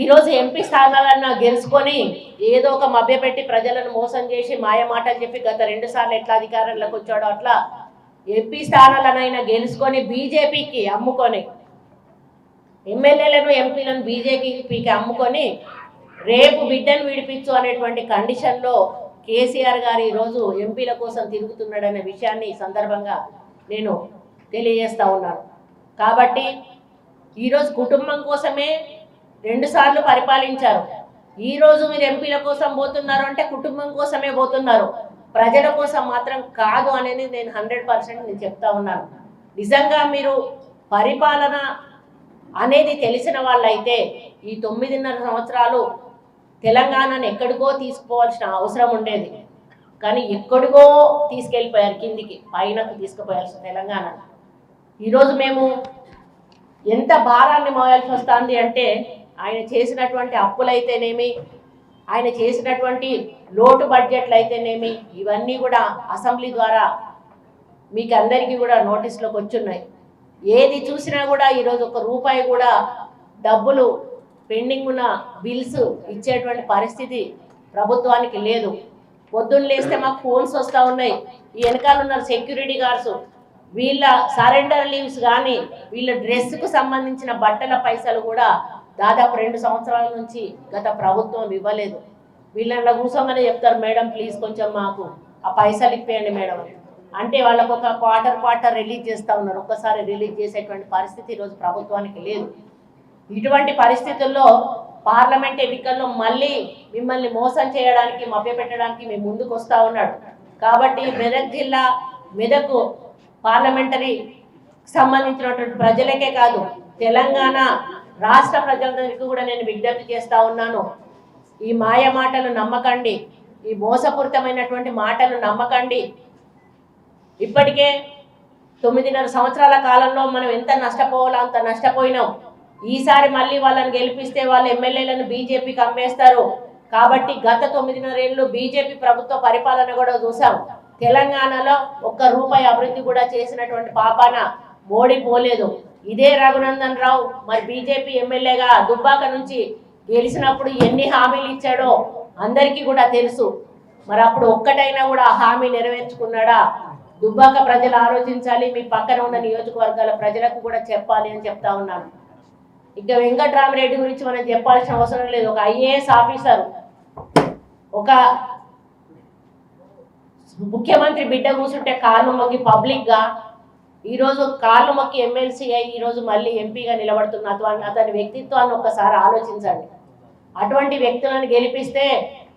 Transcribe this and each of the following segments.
ఈరోజు ఎంపీ స్థానాలన్నా గెలుచుకొని ఏదో ఒక మభ్యపెట్టి ప్రజలను మోసం చేసి మాయ మాటలు చెప్పి గత రెండు సార్లు ఎట్లా అధికారంలోకి వచ్చాడో అట్లా ఎంపీ స్థానాలనైనా గెలుచుకొని బీజేపీకి అమ్ముకొని ఎమ్మెల్యేలను ఎంపీలను బీజేపీకి అమ్ముకొని రేపు బిడ్డను విడిపించు అనేటువంటి కండిషన్లో కేసీఆర్ గారు ఈరోజు ఎంపీల కోసం తిరుగుతున్నాడనే విషయాన్ని ఈ సందర్భంగా నేను తెలియజేస్తా ఉన్నాను. కాబట్టి ఈరోజు కుటుంబం కోసమే రెండుసార్లు పరిపాలించారు. ఈరోజు మీరు ఎంపీల కోసం పోతున్నారు అంటే కుటుంబం కోసమే పోతున్నారు. ప్రజల కోసం మాత్రం కాదు అనేది నేను హండ్రెడ్ పర్సెంట్ నేను చెప్తా ఉన్నాను. నిజంగా మీరు పరిపాలన అనేది తెలిసిన వాళ్ళైతే ఈ తొమ్మిదిన్నర సంవత్సరాలు తెలంగాణను ఎక్కడికో తీసుకోవాల్సిన అవసరం ఉండేది. కానీ ఎక్కడికో తీసుకెళ్ళిపోయారు కిందికి పైనకు తీసుకుపోయాల్సిన తెలంగాణ. ఈరోజు మేము ఎంత భారాన్ని మోయాల్సి వస్తుంది అంటే ఆయన చేసినటువంటి అప్పులైతేనేమి ఆయన చేసినటువంటి లోటు బడ్జెట్లు అయితేనేమి ఇవన్నీ కూడా అసెంబ్లీ ద్వారా మీకు అందరికీ కూడా నోటీసులోకి వచ్చున్నాయి. ఏది చూసినా కూడా ఈరోజు ఒక రూపాయి కూడా డబ్బులు పెండింగ్ ఉన్న బిల్స్ ఇచ్చేటువంటి పరిస్థితి ప్రభుత్వానికి లేదు. పొద్దున్న లేస్తే మాకు ఫోన్స్ వస్తూ ఉన్నాయి. ఈ వెనకాల ఉన్న సెక్యూరిటీ గార్డ్స్ వీళ్ళ సరెండర్ లీవ్స్ కానీ వీళ్ళ డ్రెస్కు సంబంధించిన బట్టల పైసలు కూడా దాదాపు రెండు సంవత్సరాల నుంచి గత ప్రభుత్వం ఇవ్వలేదు. వీళ్ళ కూర్చోమని చెప్తారు మేడం ప్లీజ్ కొంచెం మాకు ఆ పైసలు ఇప్పేయండి మేడం. అంటే వాళ్ళకు ఒక క్వార్టర్ క్వార్టర్ రిలీజ్ చేస్తూ ఉన్నారు. ఒక్కసారి రిలీజ్ చేసేటువంటి పరిస్థితి ఈరోజు ప్రభుత్వానికి లేదు. ఇటువంటి పరిస్థితుల్లో పార్లమెంట్ ఎన్నికల్లో మళ్ళీ మిమ్మల్ని మోసం చేయడానికి మభ్యపెట్టడానికి మేము ముందుకు వస్తూ ఉన్నాడు. కాబట్టి మెదక్ జిల్లా మెదకు పార్లమెంటరీ సంబంధించినటువంటి ప్రజలకే కాదు తెలంగాణ రాష్ట్ర ప్రజలందరికీ కూడా నేను విజ్ఞప్తి చేస్తా ఉన్నాను. ఈ మాయ మాటలు నమ్మకండి. ఈ మోసపూరితమైనటువంటి మాటలు నమ్మకండి. ఇప్పటికే తొమ్మిదిన్నర సంవత్సరాల కాలంలో మనం ఎంత నష్టపోవాలో అంత నష్టపోయినాం. ఈసారి మళ్ళీ వాళ్ళని గెలిపిస్తే వాళ్ళు ఎమ్మెల్యేలను బీజేపీకి అమ్మేస్తారు. కాబట్టి గత తొమ్మిదిన్నరేళ్ళు బీజేపీ ప్రభుత్వ పరిపాలన కూడా చూసాం. తెలంగాణలో ఒక్క రూపాయి అభివృద్ధి కూడా చేసినటువంటి పాపాన మోడీ పోలేదు. ఇదే రఘునందన్ రావు. మరి బీజేపీ ఎమ్మెల్యేగా దుబ్బాక నుంచి గెలిచినప్పుడు ఎన్ని హామీలు ఇచ్చాడో అందరికీ కూడా తెలుసు. మరి అప్పుడు ఒక్కటైనా కూడా ఆ హామీ నెరవేర్చుకున్నాడా? దుబ్బాక ప్రజలు ఆలోచించాలి మీ పక్కన ఉన్న నియోజకవర్గాల ప్రజలకు కూడా చెప్పాలి అని చెప్తా ఉన్నాను. ఇక వెంకట్రామరెడ్డి గురించి మనం చెప్పాల్సిన అవసరం లేదు. ఒక ఐఏఎస్ ఆఫీసర్ ఒక ముఖ్యమంత్రి బిడ్డ కూర్చుంటే కాళ్ళు మొక్కి పబ్లిక్గా ఈరోజు కాళ్ళు మొక్కి ఎమ్మెల్సీ అయి ఈరోజు మళ్ళీ ఎంపీగా నిలబడుతున్న అతని వ్యక్తిత్వాన్ని ఒక్కసారి ఆలోచించండి. అటువంటి వ్యక్తులను గెలిపిస్తే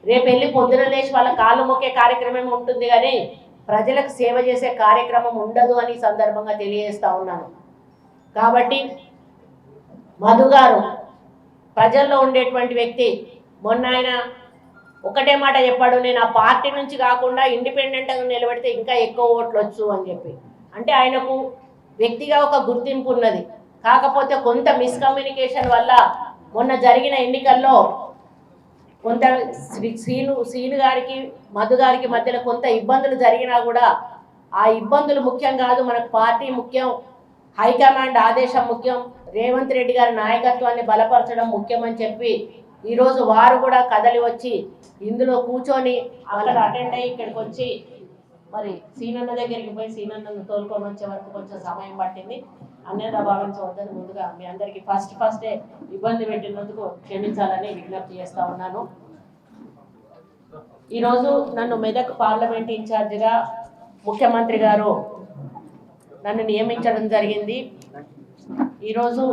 రేపు వెళ్ళి పొద్దున లేచి వాళ్ళ కాళ్ళు మొక్కే కార్యక్రమం ఉంటుంది కానీ ప్రజలకు సేవ చేసే కార్యక్రమం ఉండదు అని సందర్భంగా తెలియజేస్తా ఉన్నాను. కాబట్టి మధు గారు ప్రజల్లో ఉండేటువంటి వ్యక్తి మొన్న ఆయన ఒకటే మాట చెప్పాడు నేను ఆ పార్టీ నుంచి కాకుండా ఇండిపెండెంట్గా నిలబెడితే ఇంకా ఎక్కువ ఓట్లు వచ్చు అని చెప్పి. అంటే ఆయనకు వ్యక్తిగా ఒక గుర్తింపు ఉన్నది. కాకపోతే కొంత మిస్కమ్యూనికేషన్ వల్ల మొన్న జరిగిన ఎన్నికల్లో కొంత శ్రీ- శ్రీను శ్రీను గారికి మధు గారికి మధ్యలో కొంత ఇబ్బందులు జరిగినా కూడా ఆ ఇబ్బందులు ముఖ్యం కాదు. మనకు పార్టీ ముఖ్యం హైకమాండ్ ఆదేశం ముఖ్యం రేవంత్ రెడ్డి గారి నాయకత్వాన్ని బలపరచడం ముఖ్యం అని చెప్పి ఈరోజు వారు కూడా కదలి వచ్చి ఇందులో కూర్చొని అక్కడ అటెండ్ అయ్యి ఇక్కడికి వచ్చి మరి సీనన్న దగ్గరికి పోయి సీనన్నను తోలుకొని వచ్చే వరకు కొంచెం సమయం పట్టింది. అన్యత భావించవద్దని ముందుగా మీ అందరికీ ఫస్ట్ ఫస్టే ఇబ్బంది పెట్టినందుకు క్షమించాలని విజ్ఞప్తి చేస్తా ఉన్నాను. ఈరోజు నన్ను మెదక్ పార్లమెంట్ ఇన్ఛార్జిగా ముఖ్యమంత్రి గారు నన్ను నియమించడం జరిగింది. ఈరోజు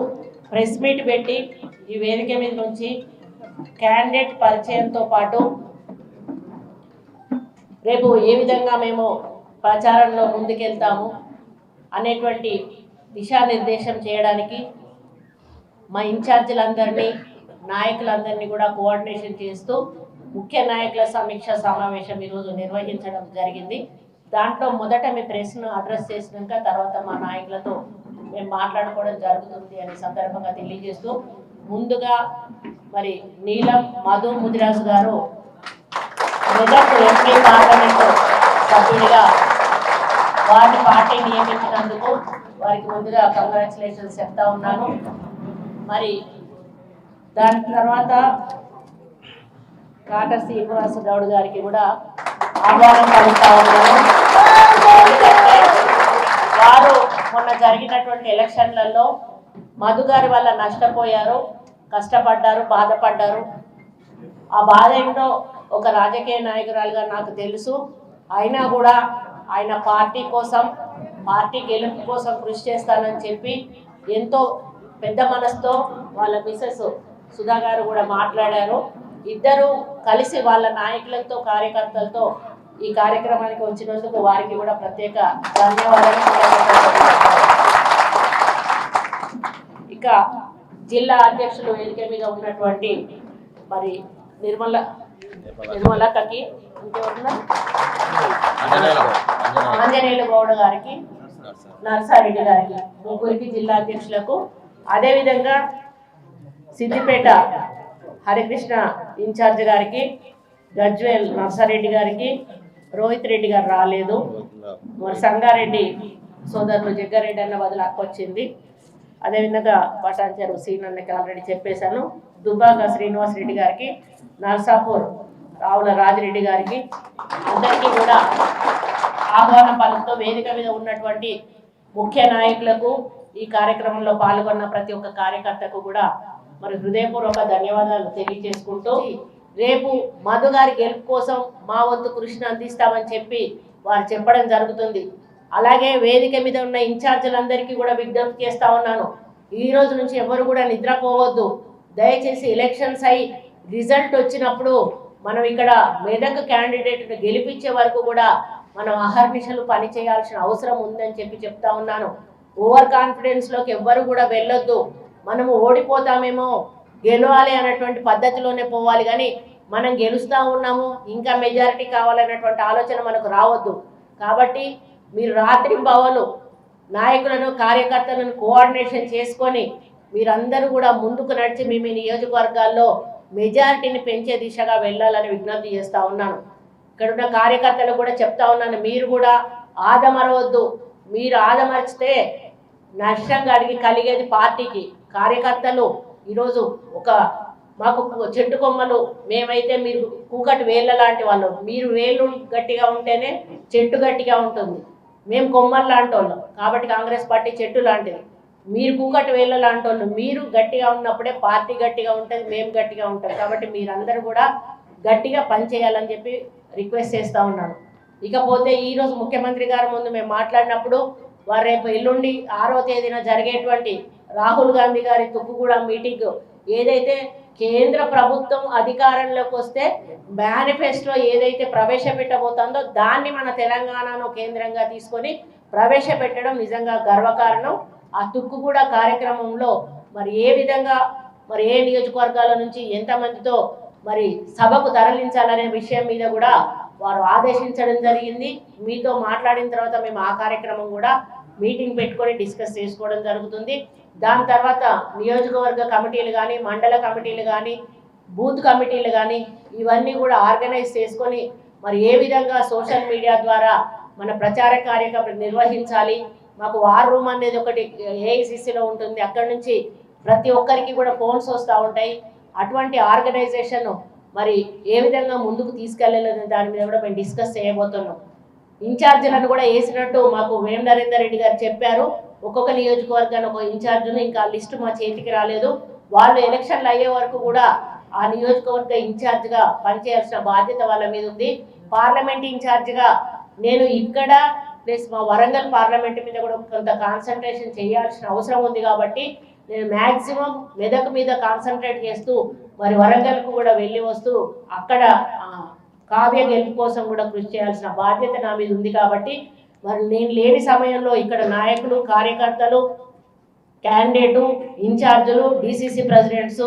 ప్రెస్ మీట్ పెట్టి ఈ వేదిక మీద నుంచి క్యాండిడేట్ పరిచయంతో పాటు రేపు ఏ విధంగా మేము ప్రచారంలో ముందుకెళ్తాము అనేటువంటి దిశానిర్దేశం చేయడానికి మా ఇన్ఛార్జీలందరినీ నాయకులందరినీ కూడా కోఆర్డినేషన్ చేస్తూ ముఖ్య నాయకుల సమీక్ష సమావేశం ఈరోజు నిర్వహించడం జరిగింది. దాంట్లో మొదట మీ ప్రశ్న అడ్రస్ చేసినాక తర్వాత మా నాయకులతో మేము మాట్లాడుకోవడం జరుగుతుంది అనే సందర్భంగా తెలియజేస్తూ ముందుగా మరి నీలం మధు ముదిరాజు గారు మెదక్ ఎంపీ పార్లమెంటు సభ్యుడిగా వారిని పార్టీ నియమించినందుకు వారికి ముందుగా కంగ్రాచులేషన్స్ చెప్తా ఉన్నాను. మరి దాని తర్వాత కాట శ్రీనివాస గౌడ్ గారికి కూడా ఆహ్వానం కలుగుతా ఉన్నాను. వారు మొన్న జరిగినటువంటి ఎలక్షన్లలో మధు గారి వల్ల నష్టపోయారు కష్టపడ్డారు బాధపడ్డారు. ఆ బాధ ఏంటో ఒక రాజకీయ నాయకురాలుగా నాకు తెలుసు. అయినా కూడా ఆయన పార్టీ కోసం పార్టీ గెలుపు కోసం కృషి చేస్తానని చెప్పి ఎంతో పెద్ద మనసుతో వాళ్ళ మిసెస్ సుధా గారు కూడా మాట్లాడారు. ఇద్దరు కలిసి వాళ్ళ నాయకులతో కార్యకర్తలతో ఈ కార్యక్రమానికి వచ్చినందుకు వారికి కూడా ప్రత్యేక ధన్యవాదాలు. ఇక జిల్లా అధ్యక్షులు వేదిక మీద ఉన్నటువంటి మరి నిర్మల నిర్మలక్కకి ఇంకెవరున్నా? ఆంజనేయులు. గౌడ గారికి నర్సారెడ్డి గారికి ముగ్గురికి జిల్లా అధ్యక్షులకు. అదేవిధంగా సిద్దిపేట హరికృష్ణ ఇన్ఛార్జ్ గారికి గజ్వేల్ నర్సారెడ్డి గారికి రోహిత్ రెడ్డి గారు రాలేదు. మరి సంగారెడ్డి సోదరులు జగ్గారెడ్డి అన్న బదులు అక్క వచ్చింది. అదేవిధంగా పటాన్చెరు సీన్ అన్నకి ఆల్రెడీ చెప్పేశాను. దుబ్బాక శ్రీనివాస్ రెడ్డి గారికి నర్సాపూర్ రావుల రాజిరెడ్డి గారికి అందరికీ కూడా ఆహ్వానం పలుకుతూ వేదిక మీద ఉన్నటువంటి ముఖ్య నాయకులకు ఈ కార్యక్రమంలో పాల్గొన్న ప్రతి ఒక్క కార్యకర్తకు కూడా మరి హృదయపూర్వక ధన్యవాదాలు తెలియజేసుకుంటూ రేపు మధు గారి గెలుపు కోసం మా వంతు కృషిని అందిస్తామని చెప్పి వారు చెప్పడం జరుగుతుంది. అలాగే వేదిక మీద ఉన్న ఇన్ఛార్జీలందరికీ కూడా విజ్ఞప్తి చేస్తా ఉన్నాను. ఈ రోజు నుంచి ఎవరు కూడా నిద్రపోవద్దు. దయచేసి ఎలక్షన్స్ అయి రిజల్ట్ వచ్చినప్పుడు మనం ఇక్కడ మెదక్ క్యాండిడేట్ గెలిపించే వరకు కూడా మనం అహర్నిశలు పని చేయాల్సిన అవసరం ఉందని చెప్పి చెప్తా ఉన్నాను. ఓవర్ కాన్ఫిడెన్స్లోకి ఎవ్వరు కూడా వెళ్ళొద్దు. మనము ఓడిపోతామేమో గెలవాలి అన్నటువంటి పద్ధతిలోనే పోవాలి కానీ మనం గెలుస్తూ ఉన్నాము ఇంకా మెజారిటీ కావాలన్నటువంటి ఆలోచన మనకు రావద్దు. కాబట్టి మీరు రాత్రి భవలు నాయకులను కార్యకర్తలను కోఆర్డినేషన్ చేసుకొని మీరందరూ కూడా ముందుకు నడిచి మీ మీ నియోజకవర్గాల్లో మెజారిటీని పెంచే దిశగా వెళ్ళాలని విజ్ఞప్తి చేస్తూ ఉన్నాను. ఇక్కడ ఉన్న కార్యకర్తలు కూడా చెప్తా ఉన్నాను మీరు కూడా ఆదమరవద్దు. మీరు ఆదమరిస్తే నష్టం కలిగి కలిగేది పార్టీకి. కార్యకర్తలు ఈరోజు ఒక మాకు చెట్టు కొమ్మలు మేమైతే మీరు కూకటి వేళ్ళ లాంటి వాళ్ళు. మీరు వేళ్ళు గట్టిగా ఉంటేనే చెట్టు గట్టిగా ఉంటుంది. మేము కొమ్మలు లాంటి వాళ్ళం కాబట్టి కాంగ్రెస్ పార్టీ చెట్టు లాంటిది. మీరు కూకటి వేళ్ళ లాంటి వాళ్ళు మీరు గట్టిగా ఉన్నప్పుడే పార్టీ గట్టిగా ఉంటుంది మేము గట్టిగా ఉంటాం కాబట్టి మీరందరూ కూడా గట్టిగా పనిచేయాలని చెప్పి రిక్వెస్ట్ చేస్తూ ఉన్నాను. ఇకపోతే ఈరోజు ముఖ్యమంత్రి గారి ముందు మేము మాట్లాడినప్పుడు వారు రేపు ఎల్లుండి ఆరో తేదీన జరిగేటువంటి రాహుల్ గాంధీ గారి తుక్కుగూడ మీటింగ్ ఏదైతే కేంద్ర ప్రభుత్వం అధికారంలోకి వస్తే మేనిఫెస్టో ఏదైతే ప్రవేశపెట్టబోతుందో దాన్ని మన తెలంగాణను కేంద్రంగా తీసుకొని ప్రవేశపెట్టడం నిజంగా గర్వకారణం. ఆ తుక్కుగూడ కార్యక్రమంలో మరి ఏ విధంగా మరి ఏ నియోజకవర్గాల నుంచి ఎంతమందితో మరి సభకు తరలించాలనే విషయం మీద కూడా వారు ఆదేశించడం జరిగింది. మీతో మాట్లాడిన తర్వాత మేము ఆ కార్యక్రమం కూడా మీటింగ్ పెట్టుకొని డిస్కస్ చేసుకోవడం జరుగుతుంది. దాని తర్వాత నియోజకవర్గ కమిటీలు కానీ మండల కమిటీలు కానీ బూత్ కమిటీలు కానీ ఇవన్నీ కూడా ఆర్గనైజ్ చేసుకొని మరి ఏ విధంగా సోషల్ మీడియా ద్వారా మన ప్రచార కార్యక్రమం నిర్వహించాలి మాకు వార్ రూమ్ అనేది ఒకటి ఏఐసిసిలో ఉంటుంది. అక్కడి నుంచి ప్రతి ఒక్కరికి కూడా ఫోన్స్ వస్తూ ఉంటాయి. అటువంటి ఆర్గనైజేషన్ మరి ఏ విధంగా ముందుకు తీసుకెళ్ళాలనే దాని మీద కూడా మేము డిస్కస్ చేయబోతున్నాం. ఇన్ఛార్జీలను కూడా వేసినట్టు మాకు వేం నరేందర్ రెడ్డి గారు చెప్పారు. ఒక్కొక్క నియోజకవర్గాన్ని ఒక ఇన్ఛార్జ్ను ఇంకా లిస్టు మా చేతికి రాలేదు. వాళ్ళు ఎలక్షన్లు అయ్యే వరకు కూడా ఆ నియోజకవర్గ ఇన్ఛార్జ్గా పనిచేయాల్సిన బాధ్యత వాళ్ళ మీద ఉంది. పార్లమెంట్ ఇన్ఛార్జ్గా నేను ఇక్కడ ప్లస్ మా వరంగల్ పార్లమెంట్ మీద కూడా కొంత కాన్సన్ట్రేషన్ చేయాల్సిన అవసరం ఉంది కాబట్టి నేను మ్యాక్సిమం మెదక్ మీద కాన్సన్ట్రేట్ చేస్తూ మరి వరంగల్కు కూడా వెళ్ళి వస్తూ అక్కడ కావ్య గెలుపు కోసం కూడా కృషి చేయాల్సిన బాధ్యత నా మీద ఉంది కాబట్టి మరి నేను లేని సమయంలో ఇక్కడ నాయకులు కార్యకర్తలు క్యాండిడేటు ఇన్ఛార్జులు డిసిసి ప్రెసిడెంట్స్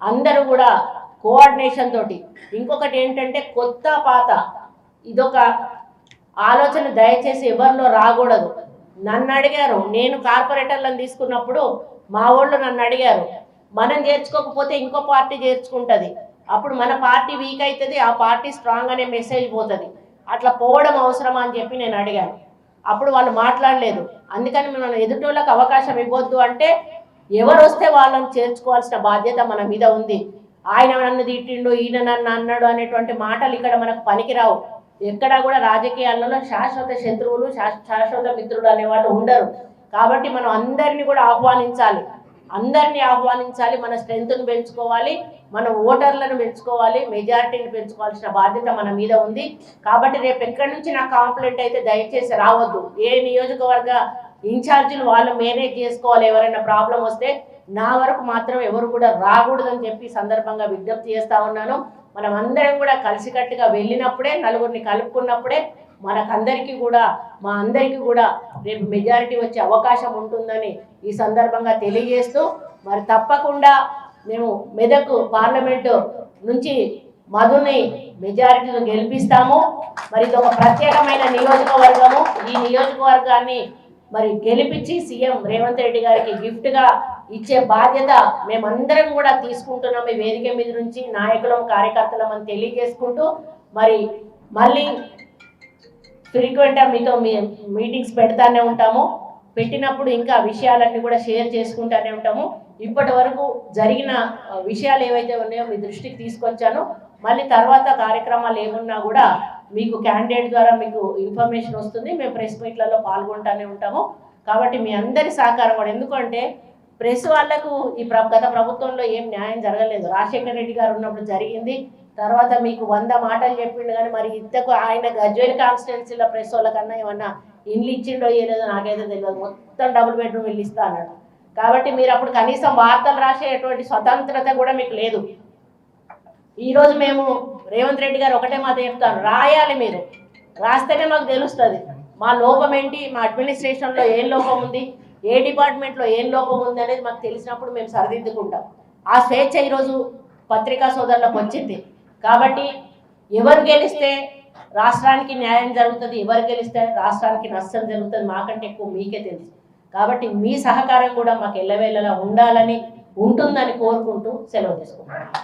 అందరూ కూడా కోఆర్డినేషన్ తోటి. ఇంకొకటి ఏంటంటే కొత్త పాత ఇదొక ఆలోచన దయచేసి ఎవరిలో రాకూడదు. నన్ను అడిగారు. నేను కార్పొరేటర్లను తీసుకున్నప్పుడు మా వాళ్ళు నన్ను అడిగారు. మనం చేర్చుకోకపోతే ఇంకో పార్టీ చేర్చుకుంటుంది. అప్పుడు మన పార్టీ వీక్ అవుతుంది ఆ పార్టీ స్ట్రాంగ్ అనే మెసేజ్ పోతుంది. అట్లా పోవడం అవసరమా అని చెప్పి నేను అడిగాను. అప్పుడు వాళ్ళు మాట్లాడలేదు. అందుకని మనం ఎదుటోళ్ళకి అవకాశం ఇవ్వద్దు అంటే ఎవరు వస్తే వాళ్ళని చేర్చుకోవాల్సిన బాధ్యత మన మీద ఉంది. ఆయన నన్ను తిట్టిండు ఈయన నన్ను అన్నాడు అనేటువంటి మాటలు ఇక్కడ మనకు పనికిరావు. ఎక్కడా కూడా రాజకీయాలలో శాశ్వత శత్రువులు శాశ్వత మిత్రులు అనేవాళ్ళు ఉండరు. కాబట్టి మనం అందరినీ కూడా ఆహ్వానించాలి. అందరినీ ఆహ్వానించాలి మన స్ట్రెంగ్త్ను పెంచుకోవాలి మన ఓటర్లను పెంచుకోవాలి మెజారిటీని పెంచుకోవాల్సిన బాధ్యత మన మీద ఉంది. కాబట్టి రేపు ఎక్కడి నుంచి నా కాంప్లైంట్ అయితే దయచేసి రావద్దు. ఏ నియోజకవర్గ ఇన్ఛార్జీలు వాళ్ళు మేనేజ్ చేసుకోవాలి ఎవరైనా ప్రాబ్లం వస్తే నా వరకు మాత్రం ఎవరు కూడా రాకూడదని చెప్పి సందర్భంగా విజ్ఞప్తి చేస్తా ఉన్నాను. మనం అందరం కూడా కలిసికట్టుగా వెళ్ళినప్పుడే నలుగురిని కలుపుకున్నప్పుడే మనకందరికీ కూడా మా అందరికీ కూడా రేపు మెజారిటీ వచ్చే అవకాశం ఉంటుందని ఈ సందర్భంగా తెలియజేస్తూ మరి తప్పకుండా మేము మెదక్ పార్లమెంటు నుంచి మధుని మెజారిటీలో గెలిపిస్తాము. మరి ఇది ఒక ప్రత్యేకమైన నియోజకవర్గము. ఈ నియోజకవర్గాన్ని మరి గెలిపించి సీఎం రేవంత్ రెడ్డి గారికి గిఫ్ట్గా ఇచ్చే బాధ్యత మేమందరం కూడా తీసుకుంటున్నాం. ఈ వేదిక మీద నుంచి నాయకులం కార్యకర్తలం అని తెలియజేసుకుంటూ మరి మళ్ళీ ఫ్రీక్వెంట్గా మీతో మీ మీటింగ్స్ పెడతానే ఉంటాము. పెట్టినప్పుడు ఇంకా విషయాలన్నీ కూడా షేర్ చేసుకుంటానే ఉంటాము. ఇప్పటి వరకు జరిగిన విషయాలు ఏవైతే ఉన్నాయో మీ దృష్టికి తీసుకొచ్చాను. మళ్ళీ తర్వాత కార్యక్రమాలు ఏమున్నా కూడా మీకు క్యాండిడేట్ ద్వారా మీకు ఇన్ఫర్మేషన్ వస్తుంది. మేము ప్రెస్ మీట్లలో పాల్గొంటానే ఉంటాము. కాబట్టి మీ అందరి సహకారం కూడా. ఎందుకంటే ప్రెస్ వాళ్ళకు ఈ ప్ర గత ప్రభుత్వంలో ఏం న్యాయం జరగలేదు. రాజశేఖర రెడ్డి గారు ఉన్నప్పుడు జరిగింది. తర్వాత మీకు వంద మాటలు చెప్పిండు కానీ మరి ఇంతకు ఆయన గజ్వేల్ కాన్స్టిట్యున్సీలో ప్రెస్ వాళ్ళకన్నా ఏమన్నా ఇల్లు ఇచ్చిండో ఏలేదో నాకైతే తెలియదు. మొత్తం డబుల్ బెడ్రూమ్ ఇల్లు ఇస్తా అన్నాడు. కాబట్టి మీరు అప్పుడు కనీసం వార్తలు రాసేటువంటి స్వతంత్రత కూడా మీకు లేదు. ఈరోజు మేము రేవంత్ రెడ్డి గారు ఒకటే మాట చెప్తాను రాయాలి మీరు. రాస్తేనే మాకు తెలుస్తుంది. మా లోపం ఏంటి? మా అడ్మినిస్ట్రేషన్లో ఏం లోపం ఉంది? ఏ డిపార్ట్మెంట్లో ఏం లోపం ఉంది అనేది మాకు తెలిసినప్పుడు మేము సరిదిద్దుకుంటాం. ఆ స్వేచ్ఛ ఈరోజు పత్రికా సోదరులకు వచ్చింది. కాబట్టి ఎవరు గెలిస్తే రాష్ట్రానికి న్యాయం జరుగుతుంది ఎవరు గెలిస్తే రాష్ట్రానికి నష్టం జరుగుతుంది మాకంటే ఎక్కువ మీకే తెలుసు. కాబట్టి మీ సహకారం కూడా మాకు ఎల్లవేళలా ఉండాలని ఉంటుందని కోరుకుంటూ సెలవు తీసుకుంటాం